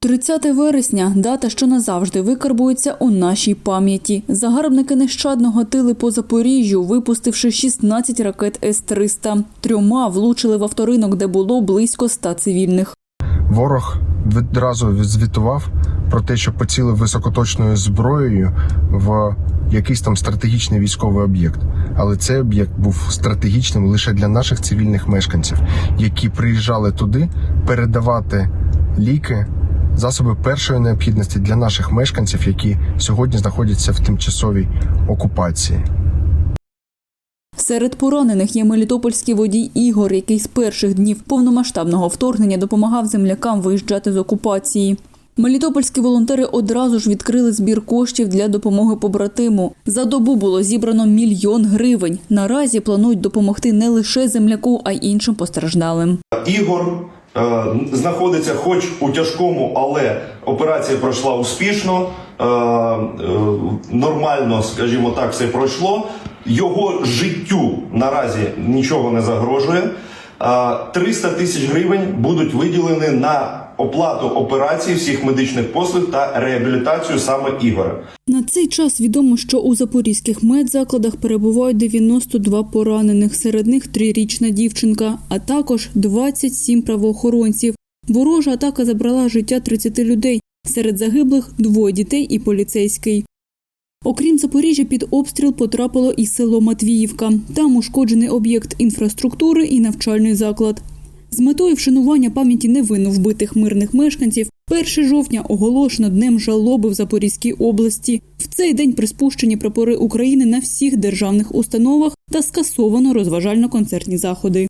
30 вересня дата, що назавжди викарбується у нашій пам'яті. Загарбники нещадно гатили по Запоріжжю, випустивши 16 ракет С-300. Трьома влучили в авторинок, де було близько ста цивільних. Ворог відразу звітував про те, що поцілив високоточною зброєю в якийсь там стратегічний військовий об'єкт. Але цей об'єкт був стратегічним лише для наших цивільних мешканців, які приїжджали туди передавати ліки, засоби першої необхідності для наших мешканців, які сьогодні знаходяться в тимчасовій окупації. Серед поранених є мелітопольський водій Ігор, який з перших днів повномасштабного вторгнення допомагав землякам виїжджати з окупації. Мелітопольські волонтери одразу ж відкрили збір коштів для допомоги побратиму. За добу було зібрано мільйон гривень. Наразі планують допомогти не лише земляку, а й іншим постраждалим. Ігор знаходиться хоч у тяжкому, але операція пройшла успішно, е, е, нормально, скажімо так, все пройшло. Його життю наразі нічого не загрожує. Е, 300 тисяч гривень будуть виділені на оплату операцій всіх медичних послуг та реабілітацію саме Ігора. На цей час відомо, що у запорізьких медзакладах перебувають 92 поранених, серед них трирічна дівчинка, а також 27 правоохоронців. Ворожа атака забрала життя 30 людей. Серед загиблих двоє дітей і поліцейський. Окрім Запоріжжя, під обстріл потрапило і село Матвіївка. Там ушкоджений об'єкт інфраструктури і навчальний заклад. З метою вшанування пам'яті невинно вбитих мирних мешканців 1 жовтня оголошено днем жалоби в Запорізькій області. В цей день приспущені прапори України на всіх державних установах та скасовано розважально-концертні заходи.